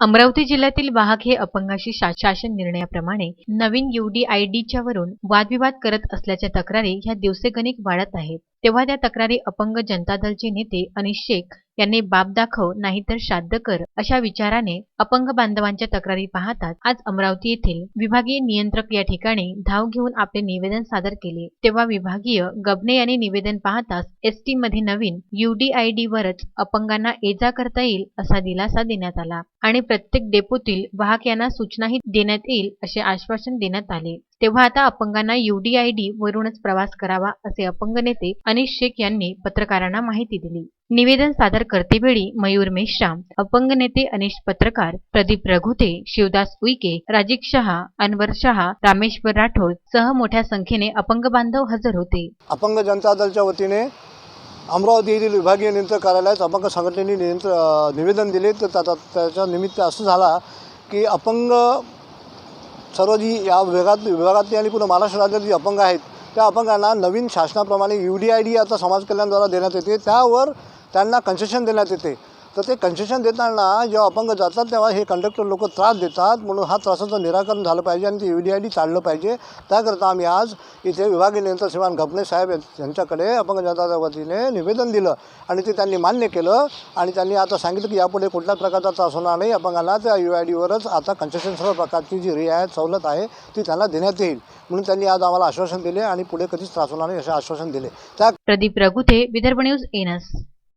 अमरावती जिल्ह्यातील वाहक हे अपंगाशी शासन निर्णयाप्रमाणे नवीन युडीआयडीच्या वरून वादविवाद करत असल्याच्या तक्रारी ह्या दिवसेगणिक वाढत आहेत. तेव्हा त्या तक्रारी अपंग जनता दलचे नेते अनिश शेख यांनी बाप दाखव नाहीतर श्राद्ध कर अशा विचाराने अपंग बांधवांच्या तक्रारी पाहताच आज अमरावती येथील विभागीय नियंत्रक या ठिकाणी धाव घेऊन आपले निवेदन सादर केले. तेव्हा विभागीय गबने यांनी निवेदन पाहताच एसटी मध्ये नवीन युडीआयडी वरच अपंगांना ये जा करता येईल असा दिलासा देण्यात आला आणि प्रत्येक डेपोतील वाहक यांना सूचनाही देण्यात येईल असे आश्वासन देण्यात आले. तेव्हा आता अपंगांना युडीआयडी वरूनच प्रवास करावा असे अपंग नेते अनिश शेख यांनी पत्रकारांना माहिती दिली. निवेदन सादर करतेवेळी मयूर मेश्राम अपंग नेते अनिश पत्रकार प्रदीप रघुते शिवदास उईके राजीक शहा अनवर शहा रामेश्वर राठोड सह मोठ्या संख्येने अपंग बांधव हजर होते. अपंग जनता दलच्या वतीने अमरावती येथील विभागीय नियंत्रण कार्यालयात अपंग संघटनेने नियंत्र निवेदन दिले. तर त्याचा त्याच्या निमित्त असं झाला की अपंग सर्व जी या विभागात विभागातली आणि पूर्ण महाराष्ट्र राज्यात जी अपंग आहेत त्या अपंगांना नवीन शासनाप्रमाणे यू डी आय डी आता समाज कल्याणद्वारा देण्यात येते. त्यावर त्यांना कन्सेशन देण्यात येते. तर ते कन्सेशन देताना जेव्हा अपंग जातात तेव्हा हे कंडक्टर लोक त्रास देतात. म्हणून हा त्रासाचं निराकरण झालं पाहिजे आणि ते यू डी आय डी चाललं पाहिजे. त्याकरता आम्ही आज इथे विभागीय नियंत्रक श्रीमान गपणे साहेब यांच्याकडे अपंग जनताच्या वतीने निवेदन दिलं. आणि ते त्यांनी मान्य केलं. आणि त्यांनी आता सांगितलं की यापुढे कुठल्याच प्रकारचा त्रास होणार नाही. अपंगांना त्या यू आय डीवरच आता कन्सेशन सर्व प्रकारची जी रियायत सवलत आहे ती त्यांना देण्यात येईल. म्हणून त्यांनी आज आम्हाला आश्वासन दिले आणि पुढे कधीच त्रास होणार नाही असे आश्वासन दिले. त्या प्रदीप रघुते विदर्भ न्यूज एनस